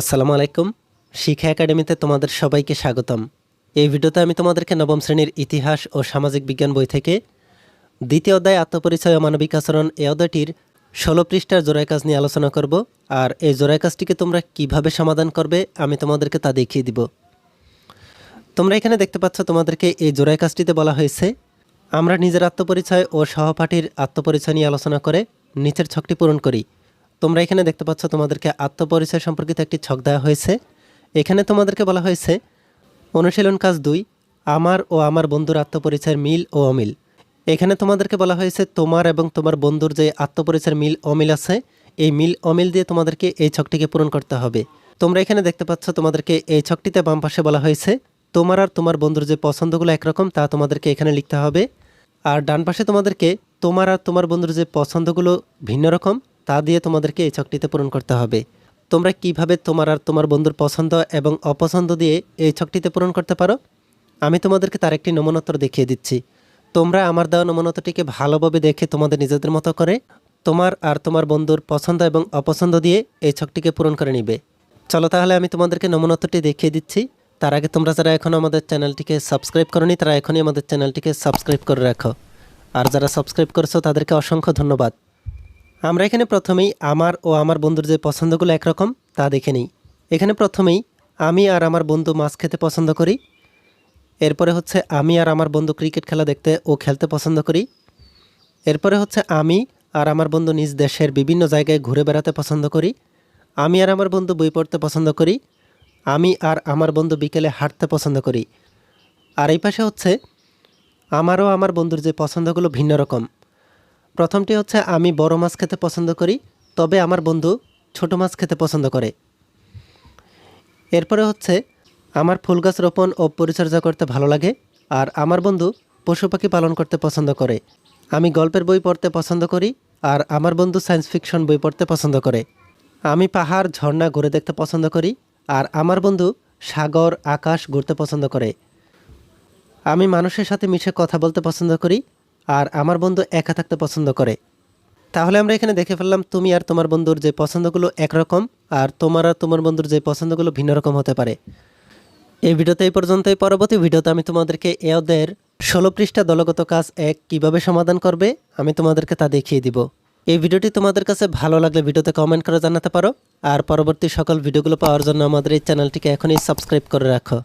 আসসালামু আলাইকুম। শিক্ষা একাডেমিতে তোমাদের সবাইকে স্বাগতম। এই ভিডিওতে আমি তোমাদেরকে নবম শ্রেণির ইতিহাস ও সামাজিক বিজ্ঞান বই থেকে দ্বিতীয় অধ্যায় আত্মপরিচয় ও মানবিক আচরণ এই অধ্যায়টির ষোলো পৃষ্ঠার জোড়াই কাজ নিয়ে আলোচনা করব। আর এই জোড়াই কাজটিকে তোমরা কীভাবে সমাধান করবে আমি তোমাদেরকে তা দেখিয়ে দিব। তোমরা এখানে দেখতে পাচ্ছ তোমাদেরকে এই জোড়াই কাজটিতে বলা হয়েছে, আমরা নিজের আত্মপরিচয় ও সহপাঠীর আত্মপরিচয় নিয়ে আলোচনা করে নিচের ছকটি পূরণ করি। তোমরা এখানে দেখতে পাচ্ছ তোমাদেরকে আত্মপরিচয় সম্পর্কিত একটি ছক দেওয়া হয়েছে। এখানে তোমাদেরকে বলা হয়েছে, অনুশীলন কাজ দুই, আমার ও আমার বন্ধুর আত্মপরিচয়ের মিল ও অমিল। এখানে তোমাদেরকে বলা হয়েছে, তোমার এবং তোমার বন্ধুর যে আত্মপরিচয়ের মিল অমিল আছে, এই মিল অমিল দিয়ে তোমাদেরকে এই ছকটিকে পূরণ করতে হবে। তোমরা এখানে দেখতে পাচ্ছ তোমাদেরকে এই ছকটিতে বাম পাশে বলা হয়েছে, তোমার আর তোমার বন্ধুর যে পছন্দগুলো একরকম তা তোমাদেরকে এখানে লিখতে হবে। আর ডান পাশে তোমাদেরকে তোমার আর তোমার বন্ধুর যে পছন্দগুলো ভিন্ন রকম তা দিয়ে তোমাদেরকে এই ছকটিতে পূরণ করতে হবে। তোমরা কীভাবে তোমার আর তোমার বন্ধুর পছন্দ এবং অপছন্দ দিয়ে এই ছকটিতে পূরণ করতে পারো? আমি তোমাদেরকে তার একটি নমুনোত্তর দেখিয়ে দিচ্ছি। তোমরা আমার দেওয়া নমুনোত্তরটিকে ভালোভাবে দেখে তোমাদের নিজেদের মতো করে তোমার আর তোমার বন্ধুর পছন্দ এবং অপছন্দ দিয়ে এই ছকটিকে পূরণ করে নিবে। চলো তাহলে আমি তোমাদেরকে নমুনোত্তরটি দেখিয়ে দিচ্ছি। তার আগে তোমরা যারা এখনও আমাদের চ্যানেলটিকে সাবস্ক্রাইব করনি, তারা এখনই আমাদের চ্যানেলটিকে সাবস্ক্রাইব করে রাখো। আর যারা সাবস্ক্রাইব করেছ, তাদেরকে অসংখ্য ধন্যবাদ। আমরা এখানে প্রথমেই আমার ও আমার বন্ধুর যে পছন্দগুলো একরকম, তা দেখে নিই। এখানে প্রথমেই আমি আর আমার বন্ধু মাছ খেতে পছন্দ করি। এরপরে হচ্ছে আমি আর আমার বন্ধু ক্রিকেট খেলা দেখতে ও খেলতে পছন্দ করি। এরপরে হচ্ছে আমি আর আমার বন্ধু নিজ দেশের বিভিন্ন জায়গায় ঘুরে বেড়াতে পছন্দ করি। আমি আর আমার বন্ধু বই পড়তে পছন্দ করি। আমি আর আমার বন্ধু বিকেলে হাঁটতে পছন্দ করি। আর এই পাশে হচ্ছে আমারও আমার বন্ধুর যে পছন্দগুলো ভিন্ন রকম। প্রথমটি হচ্ছে, আমি বড় মাছ খেতে পছন্দ করি, তবে আমার বন্ধু ছোট মাছ খেতে পছন্দ করে। এরপরে হচ্ছে, আমার ফুল গাছ রোপণ ও পরিচর্যা করতে ভালো লাগে, আর আমার বন্ধু পশু পাখি পালন করতে পছন্দ করে। আমি গল্পের বই পড়তে পছন্দ করি, আর আমার বন্ধু সায়েন্স ফিকশন বই পড়তে পছন্দ করে। আমি পাহাড়, ঝর্ণা ঘুরে দেখতে পছন্দ করি, আর আমার বন্ধু সাগর, আকাশ ঘুরতে পছন্দ করে। আমি মানুষের সাথে মিশে কথা বলতে পছন্দ করি আর আমার বন্ধু একা থাকতে পছন্দ করে। তাহলে আমরা এখানে দেখে ফেললাম তুমি আর তোমার বন্ধুর যে পছন্দগুলো একরকম আর তোমার আর তোমার বন্ধুর যে পছন্দগুলো ভিন্ন রকম হতে পারে। এই ভিডিওতে এই পর্যন্তই। পরবর্তী ভিডিওতে আমি তোমাদেরকে এ ষোলো পৃষ্ঠা দলগত কাজ এক কীভাবে সমাধান করবে আমি তোমাদেরকে তা দেখিয়ে দিব। এই ভিডিওটি তোমাদের কাছে ভালো লাগলে ভিডিওতে কমেন্ট করে জানাতে পারো। আর পরবর্তী সকল ভিডিওগুলো পাওয়ার জন্য আমাদের এই চ্যানেলটিকে এখনই সাবস্ক্রাইব করে রাখো।